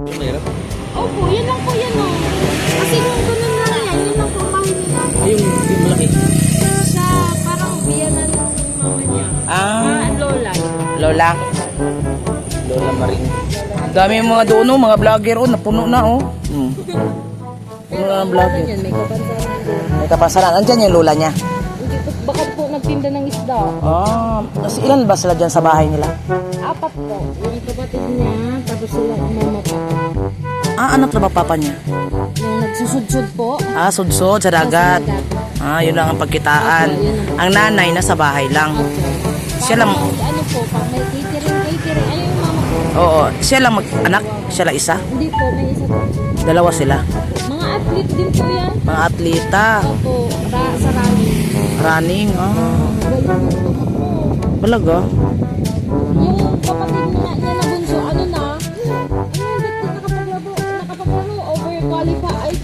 Mahirap. Opo, yan lang po yan oh. Kasi nung ganun lang yan, yun lang po ang nila. Ay, yung, yung malaki. Sa parang biyanan ng mama niya. Ah, Ah, lola. Lola. Lola Maring. Dami yung mga doon, oh, mga vlogger, oh, napuno na, oh. Hmm. Puno na ng vlogger. Yan, may kapansanan. May kapasaran. Andyan yung lola niya. Hindi po, baka po nagtinda ng isda. Ah, kasi ilan ba sila dyan sa bahay nila? Apat po. Yung kapatid niya, tapos sila ang mama pa. Ah, ano trabaho papa niya? Yung nagsusudsud po. Ah, sudsod sa dagat. Ah, yun lang ang pagkitaan. Ang nanay nasa bahay lang. Siya lang, Ano po, pag may catering, catering. Ayun yung mama po. oo, siya lang mag-anak, siya lang isa. Hindi po, may isa po. Dalawa sila. Mga athlete din po yan. Mga atleta, Opo, ra sa. Running. Po. balaga. Yung kapatid niya, niya na bunso, ano na? Ano, ba't nakapaglaro, nakapaglaro, overqualified?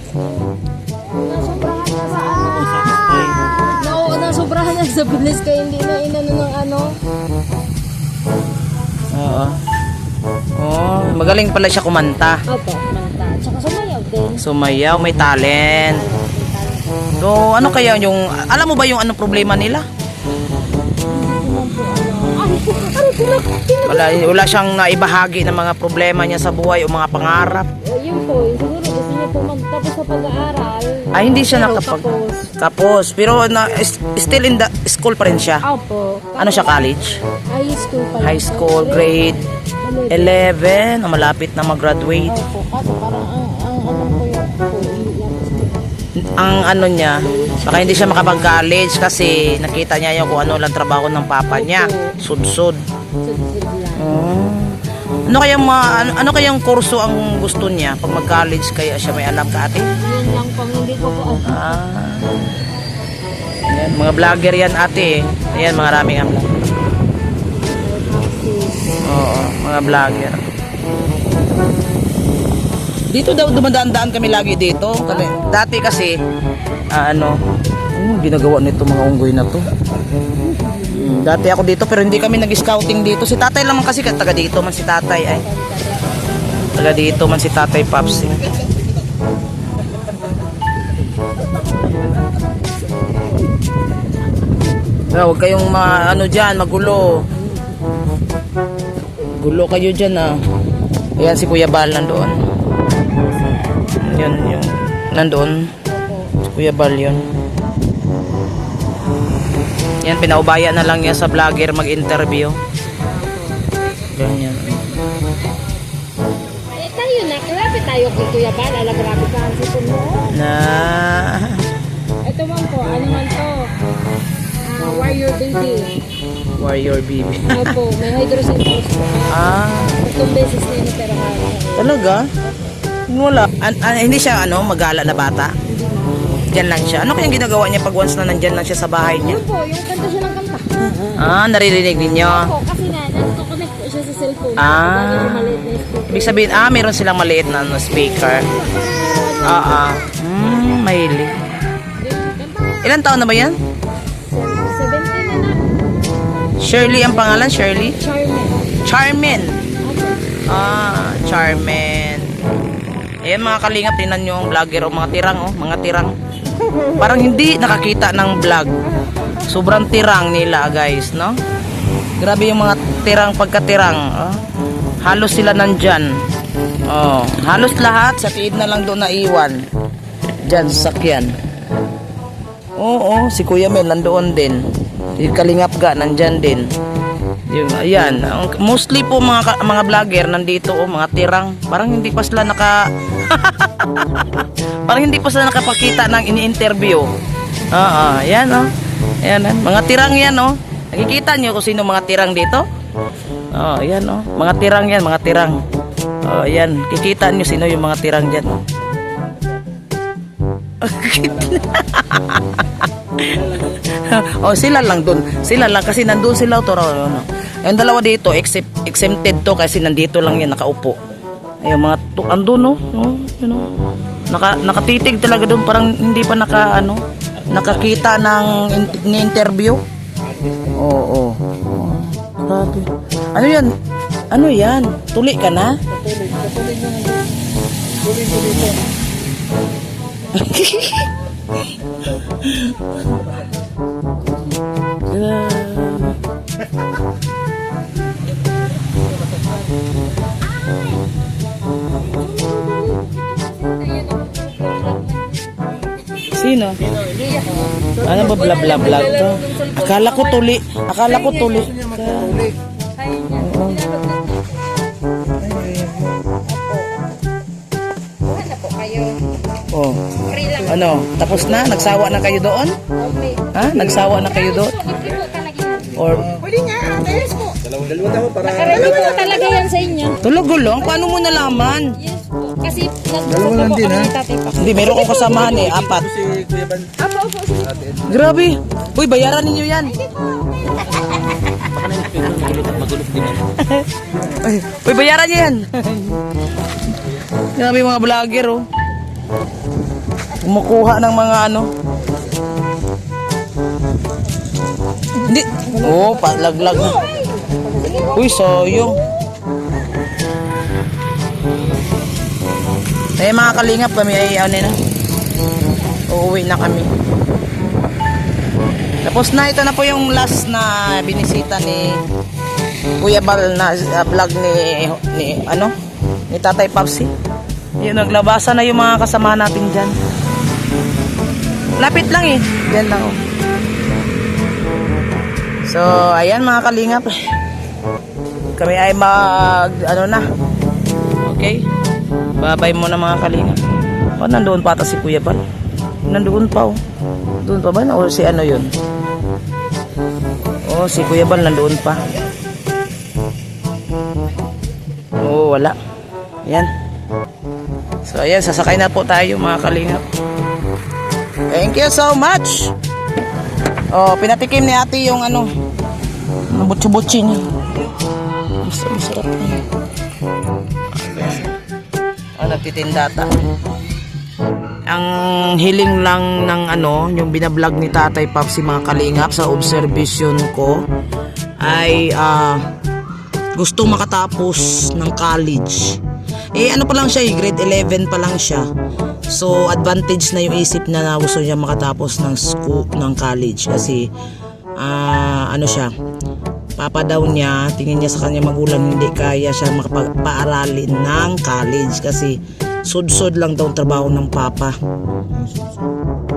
Nasobrahan niya sa ano? No, nasobrahan niya sa bilis kaya hindi na inano ng ano. Oo. Oh, magaling pala siya kumanta. Opo, manta. Tsaka sumayaw din. Sumayaw, may talent. So, ano kaya yung, alam mo ba yung ano problema nila? Wala, wala siyang naibahagi ng mga problema niya sa buhay o mga pangarap. Yun po, siguro gusto niya po magtapos sa pag-aaral. Ay, hindi siya nakapag... tapos. Tapos, pero na, still in the school pa rin siya. Opo. Ano siya, college? High school pa High school, grade 11, na malapit na mag-graduate. Opo, kaso parang ang, ang Ang ano niya, baka hindi siya makapag-college kasi nakita niya yung kung ano lang trabaho ng papa niya. Sudsud. Oh. Ano kayang mga, ano, ano kayang kurso ang gusto niya pag mag-college kaya siya may alam ka ate? Yun lang po, hindi ko po alam. Ah. Ayan, mga vlogger yan ate. Ayan, mga raming ang. Oo, mga vlogger. Dito daw dumadaan-daan kami lagi dito. Kami, dati kasi, ah, ano, ano ginagawa nito mga unggoy na to? Hmm, Dati ako dito pero hindi kami nag-scouting dito. Si tatay lang kasi taga dito man si tatay ay. Taga dito man si tatay Papsi. Ah, huwag kayong ma, ano dyan, magulo. Gulo kayo dyan ah. Ayan si Kuya Bal nandoon. Yan yung nandoon. Si Kuya Bal yun. Yan, pinaubaya na lang niya sa vlogger mag-interview. Ganyan. Eh, tayo na, grabe tayo kay Kuya Bal, ala grabe ka ang sipon mo. Na... Ito man po, ano man to? Ah, warrior baby. Warrior baby. Opo, may hydrocephalus po. Ah, Tatlong beses na yun pero talaga? Wala. An- an- hindi siya ano, magala na bata? Diyan lang siya. Ano kayang ginagawa niya pag once na nandyan lang siya sa bahay niya? Yun po, yung kanta siya ng kanta. Ah, naririnig ninyo. Opo, kasi na, nagko-connect siya sa cellphone. Ah. Ibig sabihin, ah, meron silang maliit na ano, speaker. Ah, ah. Hmm, mahilig. Ilan taon na ba yan? 17 na na. Shirley ang pangalan, Shirley? Charmin. Opo. Ah, Charmin. Ayan mga kalingap, tinan nyo ang vlogger o mga tirang oh, mga tirang. Parang hindi nakakita ng vlog. Sobrang tirang nila guys, no? Grabe yung mga tirang pagkatirang. Oh. Halos sila nandyan. Oh, halos lahat sa tiid na lang doon na iwan. Diyan sa sakyan. Oo, si Kuya Mel nandoon din. Si Kalingap ga nandyan din. Yung, ayan, ang, mostly po mga mga vlogger nandito oh, mga tirang. Parang hindi pa sila naka Parang hindi pa sila nakapakita ng ini-interview. Oo, ayan oh. Ayan, ah. mga tirang yan oh. Nakikita niyo kung sino mga tirang dito? Oh, ayan oh. Mga tirang yan, mga tirang. Oh, ayan. Kikita niyo sino yung mga tirang diyan. oh, sila lang dun. Sila lang kasi nandun sila to. Ano. Yung dalawa dito, except, exempted to kasi nandito lang yan nakaupo. Ayun mga to, andun no. Oh, you know. Naka, nakatitig talaga doon parang hindi pa naka ano nakakita ng in- interview. Oo, oo. Oh, grabe. Ano yan? Ano yan? Tuli ka na? Patuloy mo na. Sino? Ano ba bla bla bla to? Akala ko tuli. Akala ko tuli. Buwan Ano? Tapos na? Nagsawa na kayo doon? Ha? Nagsawa na kayo doon? Po. Or Pwede nga, ate. Yes po. Dalawa daw para Nakaredy po talaga yan sa inyo. tulog-gulong? Paano mo nalaman? Yes po. Kasi nagpapasok po kami ni tatay pa. Hindi, meron kong kasamahan eh. Apat. si Kuya Ban. Apo, apo. Grabe. Uy, bayaran ninyo yan. Yan. Ay, Uy, bayaran niyo yan. Grabe yung mga vlogger, oh. Kumukuha ng mga ano. Hindi. Oh, palaglag na. Uy, sayang. Eh, mga kalingap kami ay ano na. Uuwi na kami. Tapos na, ito na po yung last na binisita ni Kuya Bal na uh, vlog ni, ni ano ni Tatay Papsi. Yun, naglabasa na yung mga kasama natin dyan. Lapit lang eh. Dyan lang. So, ayan mga kalingap. Kami ay mag, ano na. Okay? Babay mo na mga kalingap. Oh, nandoon pa ata si Kuya Bal. Nandoon pa oh. Doon pa ba? O si ano yun? Oh, si Kuya Bal nandoon pa. Oo, wala. Yan. So, ayan, sasakay na po tayo mga kalingap. Thank you so much. Oh, pinatikim ni ate yung ano, nabutsi-butsi niya. Mas masarap na. Oh, nagtitinda ta. Ang hiling lang ng ano, yung binablog ni Tatay Pap si mga kalingap sa observation ko ay ah gusto makatapos ng college. Eh ano pa lang siya, eh, grade 11 pa lang siya. So advantage na yung isip na na gusto niya makatapos ng school ng college kasi ah ano siya, papa daw niya, tingin niya sa kanya magulang hindi kaya siya makapag-paaralin ng college kasi sud-sud lang daw ang trabaho ng papa.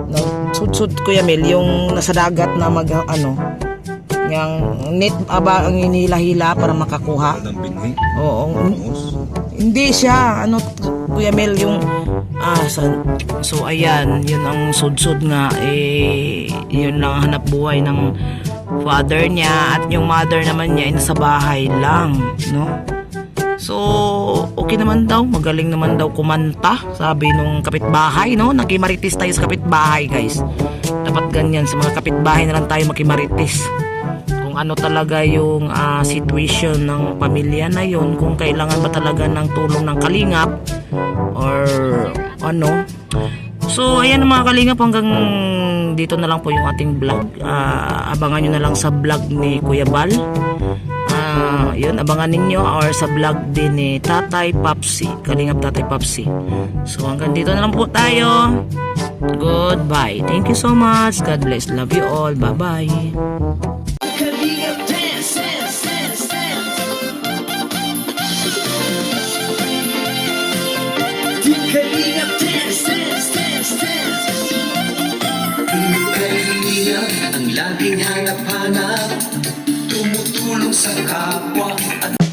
No, sud-sud Kuya Mel, yung nasa dagat na mag ano, yung net aba ang hinihila-hila para makakuha. Oo. Bangus. Hindi siya, ano, Kuya Mel, yung, ah, sa, so ayan, yun ang sud-sud nga, eh, yun lang ang hanap buhay ng father niya at yung mother naman niya ay nasa bahay lang, no? So, okay naman daw, magaling naman daw kumanta, sabi nung kapitbahay, no? Nakimaritis tayo sa kapitbahay, guys. Dapat ganyan, sa mga kapitbahay na lang tayo makimaritis kung ano talaga yung ah, situation ng pamilya na yon kung kailangan ba talaga ng tulong ng kalingap or ano? So ayan mga kalingap hanggang dito na lang po yung ating vlog. Ah, abangan nyo na lang sa vlog ni Kuya Bal. Ah, yun abangan ninyo or sa vlog din ni Tatay Papsi Kalingap Tatay Papsi. So hanggang dito na lang po tayo. Goodbye. Thank you so much. God bless. Love you all. Bye hanap-hanap Tumutulong sa kapwa at